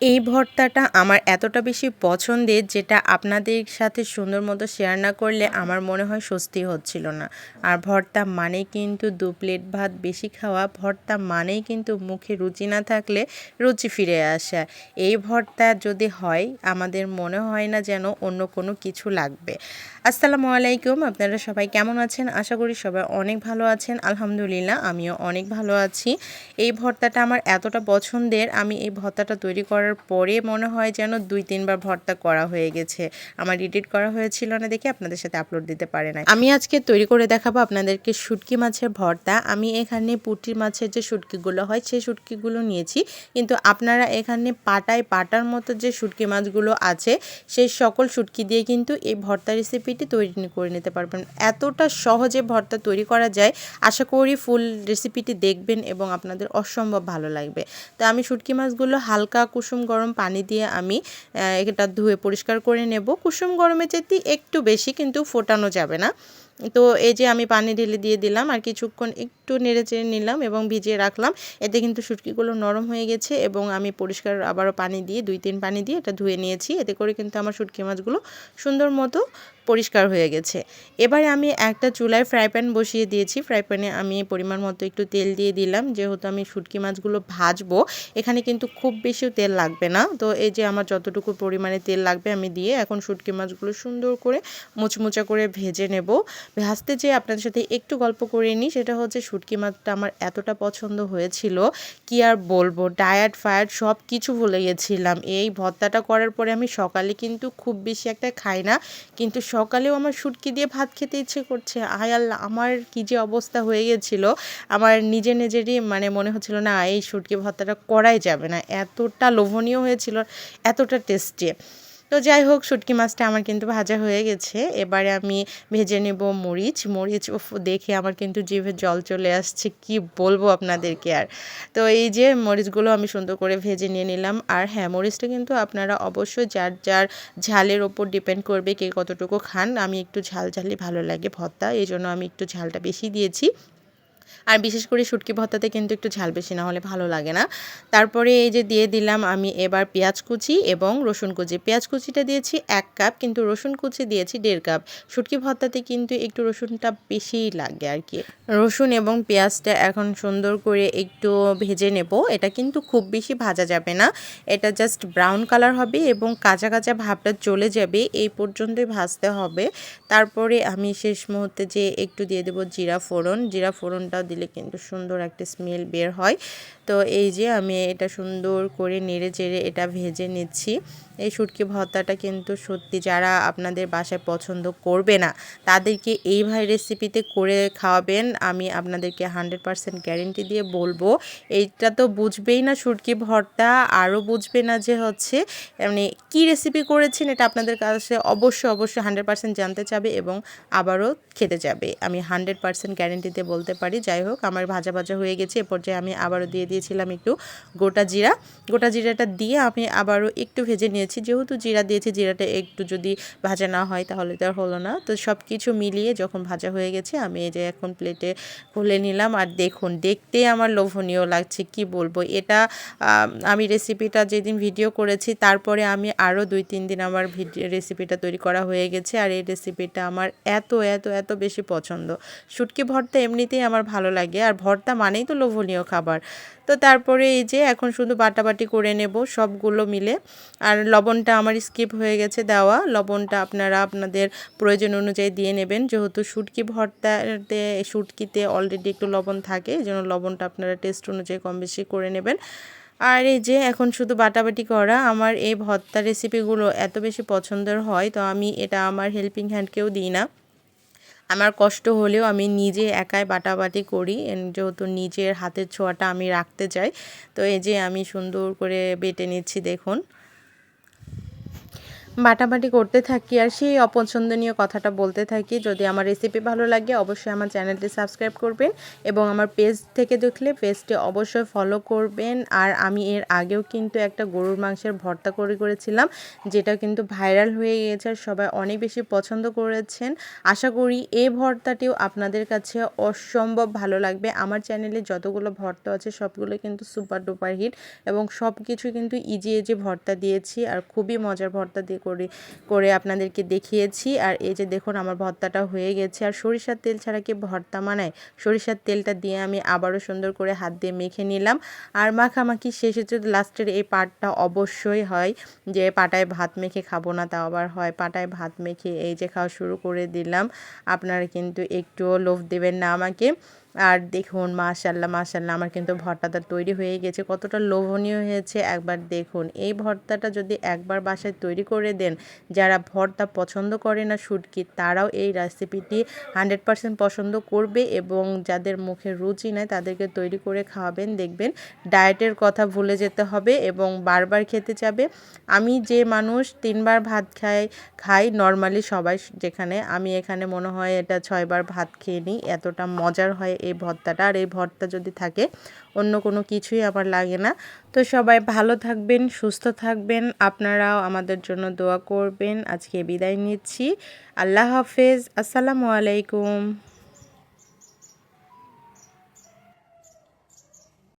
এই ভর্তাটা আমার এতটা বেশি পছন্দের যেটা আপনাদের সাথে সুন্দর মতো শেয়ার না করলে আমার মনে হয় স্বস্তি হচ্ছিল না। আর ভর্তা মানেই কিন্তু দু প্লেট ভাত বেশি খাওয়া, ভর্তা মানেই কিন্তু মুখে রুচি না থাকলে রুচি ফিরে আসা। এই ভর্তা যদি হয়, আমাদের মনে হয় না যেন অন্য কোনো কিছু লাগবে। আসসালামু আলাইকুম, আপনারা সবাই কেমন আছেন? আশা করি সবাই অনেক ভালো আছেন। আলহামদুলিল্লাহ, আমিও অনেক ভালো আছি। এই ভর্তাটা আমার এতটা পছন্দের, আমি এই ভর্তাটা তৈরি করার পরে মনে হয় যেন দুই তিনবার ভর্তা করা হয়ে গেছে। আমার এডিট করা হয়েছিল না দেখে আপনাদের সাথে আপলোড দিতে পারে না আমি আজকে তৈরি করে দেখাবো আপনাদেরকে শুটকি মাছের ভর্তা। আমি এখানে পুঁটি মাছের যে শুটকিগুলো হয়, সেই শুটকিগুলো নিয়েছি। কিন্তু আপনারা এখানে পাটায় পাটার মতো যে শুটকি মাছগুলো আছে, সেই সকল শুটকি দিয়ে কিন্তু এই ভর্তা রেসিপিটি তৈরি করে নিতে পারবেন। এতটা সহজে ভর্তা তৈরি করা যায়, আশা করি ফুল রেসিপিটি দেখবেন এবং আপনাদের অসম্ভব ভালো লাগবে। তো আমি শুটকি মাছগুলো হালকা কুসুম কুসুম গরম পানি দিয়ে আমি এটা ধুয়ে পরিষ্কার করে নেব। কুসুম গরমের চাইতে একটু বেশি কিন্তু ফোটানো যাবে না। তো এই যে আমি পানি ঢেলে দিয়ে দিলাম আর কিছুক্ষণ একটু নেড়ে চেড়ে নিলাম এবং ভিজিয়ে রাখলাম। এতে কিন্তু শুটকিগুলো নরম হয়ে গেছে এবং আমি পরিষ্কার আবারও পানি দিয়ে, দুই তিন পানি দিয়ে এটা ধুয়ে নিয়েছি। এতে করে কিন্তু আমার শুটকি মাছগুলো সুন্দর মতো পরিষ্কার হয়ে গেছে। এবারে আমি একটা চুলায় ফ্রাই প্যান বসিয়ে দিয়েছি। ফ্রাই প্যানে আমি পরিমাণ মতো একটু তেল দিয়ে দিলাম। যেহেতু আমি শুটকি মাছগুলো ভাজবো, এখানে কিন্তু খুব বেশিও তেল লাগবে না। তো এই যে আমার যতটুকু পরিমাণে তেল লাগবে আমি দিয়ে এখন শুটকি মাছগুলো সুন্দর করে মুচমুচা করে ভেজে নেব। ভাজতে যে আপনাদের সাথে একটু গল্প করে নিই। সেটা হচ্ছে শুটকি মাছটা আমার এতটা পছন্দ হয়েছিল। কি আর বলব? ডায়েট ফায়াট সব কিছু ভুলে গেছিলাম। এই ভর্তাটা করার পরে আমি সকালে কিন্তু খুব বেশি একটা খাই না। কিন্তু সকালেও আমার শুটকি দিয়ে ভাত খেতে ইচ্ছে করছে। আয় আল্লাহ, আমার কী যে অবস্থা হয়ে গেছিল। আমার নিজে নিজেরই মানে মনে হচ্ছিল, না, এই শুটকি ভর্তাটা করাই যাবে না। এতটা লোভনীয় হয়েছিল, এতটা টেস্টি। তো যাই হোক, শুটকি মাছটা আমার কিন্তু ভাজা হয়ে গেছে। এবারে আমি ভেজে নেব মরিচ। মরিচ দেখে আমার কিন্তু জিভে জল চলে আসছে, কি বলব আপনাদেরকে আর। তো এই যে মরিচগুলো আমি সুন্দর করে ভেজে নিয়ে নিলাম। আর হ্যাঁ মরিচটা কিন্তু আপনারা অবশ্যই যার যার ঝালের ওপর ডিপেন্ড করবে কে কতটুকু খান, আমি একটু ঝাল ঝালই ভালো লাগে ভর্তা এই জন্য আমি একটু ঝালটা বেশি দিয়েছি। আর বিশেষ করে শুটকি ভর্তাতে কিন্তু একটু ঝাল বেশি না হলে ভালো লাগে না। তারপরে এই যে দিয়ে দিলাম আমি এবার পেঁয়াজ কুচি এবং রসুন কুচি। পেঁয়াজ কুচিটা দিয়েছি এক কাপ, কিন্তু রসুন কুচি দিয়েছি দেড় কাপ। শুটকি ভর্তাতে কিন্তু একটু রসুনটা বেশিই লাগে আর কি। রসুন এবং পেঁয়াজটা এখন সুন্দর করে একটু ভেজে নেব। এটা কিন্তু খুব বেশি ভাজা যাবে না। এটা জাস্ট ব্রাউন কালার হবে এবং কাঁচা কাঁচা ভাবটা চলে যাবে। এই পর্যন্তই ভাজতে হবে। তারপরে আমি শেষ মুহূর্তে যে একটু দিয়ে দেবো জিরা ফোড়ন। জিরা ফোড়নটাও দিলে কিন্তু সুন্দর একটা স্মেল বের হয়। তো এই যে আমি এটা সুন্দর করে নেড়ে চেড়ে এটা ভেজে নিচ্ছি। এই শুটকি ভর্তাটা কিন্তু সত্যি যারা আপনাদের বাসায় পছন্দ করবে না, তাদেরকে এইভাবে রেসিপিতে করে খাওয়াবেন, আমি আপনাদেরকে হান্ড্রেড পারসেন্ট গ্যারেন্টি দিয়ে বলব। এইটা তো বুঝবেই না শুটকি ভর্তা, আরও বুঝবে না যে হচ্ছে মানে কী রেসিপি করেছেন এটা আপনাদের কাছে অবশ্যই অবশ্যই হান্ড্রেড পারসেন্ট জানতে চাবে এবং আবারও খেতে যাবে আমি হান্ড্রেড পারসেন্ট গ্যারেন্টিতে বলতে পারি যাই হোক, আমার ভাজা ভাজা হয়ে গেছে। এ পর্যায়ে আমি আবারও দিয়ে দিয়েছিলাম একটু গোটা জিরা। গোটা জিরাটা দিয়ে আমি আবারও একটু ভেজে নিয়েছি। যেহেতু জিরা দিয়েছি, জিরাটা একটু যদি ভাজা না হয় তাহলে তো আর হলো না। তো সব কিছু মিলিয়ে যখন ভাজা হয়ে গেছে, আমি এই যে এখন প্লেটে খুলে নিলাম। আর দেখুন, দেখতে আমার লোভনীয় লাগছে, কি বলব? এটা, আমি রেসিপিটা যেদিন ভিডিও করেছি, তারপরে আমি আরও দুই, তিন দিন আমার রেসিপিটা তৈরি করা হয়ে গেছে। আর এই রেসিপিটা আমার এত এত এত বেশি পছন্দ। শুটকি ভর্তা এমনিতেই আমার লাগে। আর ভর্তা মানেই তো লোভনীয় খাবার। তো তারপরে এই যে এখন শুধু বাটাবাটি করে নেব সবগুলো মিলে। আর লবণটা আমার স্কিপ হয়ে গেছে দেওয়া। লবণটা আপনারা আপনাদের প্রয়োজন অনুযায়ী দিয়ে নেবেন। যেহেতু শুটকি ভর্তাতে, শুটকিতে অলরেডি একটু লবণ থাকে এই জন্য লবণটা আপনারা টেস্ট অনুযায়ী কম বেশি করে নেবেন। আর এই যে এখন শুধু বাটাবাটি করা, আমার এই ভর্তা রেসিপিগুলো এত বেশি পছন্দের হয়, তো আমি এটা আমার হেল্পিং হ্যান্ডকেও দিই না। আমার কষ্ট হলেও আমি নিজে একাই বাটাবাটি করি। যেহেতু নিজের হাতের ছোঁয়াটা আমি রাখতে চাই। তো এই যে আমি সুন্দর করে বেটে নিচ্ছি, দেখুন। বাটাবাটি করতে থাকি আর সেই অপছন্দনীয় কথাটা বলতে থাকি। যদি আমার রেসিপি ভালো লাগে, অবশ্যই আমার চ্যানেলটি সাবস্ক্রাইব করবেন এবং আমার পেজ থেকে দেখলে পেজটি অবশ্যই ফলো করবেন। আর আমি এর আগেও কিন্তু একটা গরুর মাংসের ভর্তা করে করেছিলাম, যেটা কিন্তু ভাইরাল হয়ে গিয়েছে আর সবাই অনেক বেশি পছন্দ করেছেন। আশা করি এই ভর্তাটিও আপনাদের কাছে অসম্ভব ভালো লাগবে। আমার চ্যানেলে যতগুলো ভর্তা আছে, সবগুলো কিন্তু সুপার ডুপার হিট এবং সব কিছু কিন্তু ইজি ইজি ভর্তা দিয়েছি আর খুবই মজার ভর্তা দিয়ে করে করে আপনাদেরকে দেখিয়েছি। আর এই যে দেখুন আমার ভর্তাটা হয়ে গেছে। আর সরিষার তেল ছাড়া কি ভর্তা মানায়? সরিষার তেলটা দিয়ে আমি আবারও সুন্দর করে হাত দিয়ে মেখে নিলাম। আর মাখামাখি শেষে যদি লাস্টের এই পাটটা অবশ্যই হয়, যে পাটায় ভাত মেখে খাব না তাও আবার হয়। পাটায় ভাত মেখে এই যে খাওয়া শুরু করে দিলাম। আপনারা কিন্তু একটুও লোভ দেবেন না আমাকে। আর দেখুন মাশাল্লাহ মাশাল্লাহ আমার কিন্তু ভর্তাটা তৈরি হয়ে গেছে। কতটা লোভনীয় হয়েছে, একবার দেখুন। এই ভর্তাটা যদি একবার বাসায় তৈরি করে দেন, যারা ভর্তা পছন্দ করে না শুটকি, তারাও এই রেসিপিটি হান্ড্রেড পারসেন্ট পছন্দ করবে এবং যাদের মুখে রুচি নেয় তাদেরকে তৈরি করে খাওয়াবেন। দেখবেন, ডায়েটের কথা ভুলে যেতে হবে এবং বারবার খেতে যাবে আমি যে মানুষ, তিনবার ভাত খাই খাই নর্মালি সবাই যেখানে। আমি এখানে মনে হয় এটা ছয়বার ভাত খেয়ে নিই, এতটা মজার হয় এই ভর্তাটা। আর এই ভর্তা যদি থাকে, অন্য কোনো কিছুই আমার লাগে না। তো সবাই ভালো থাকবেন, সুস্থ থাকবেন। আপনারাও আমাদের জন্য দোয়া করবেন। আজকে বিদায় নিচ্ছি। আল্লাহ হাফেজ। আসসালামু আলাইকুম।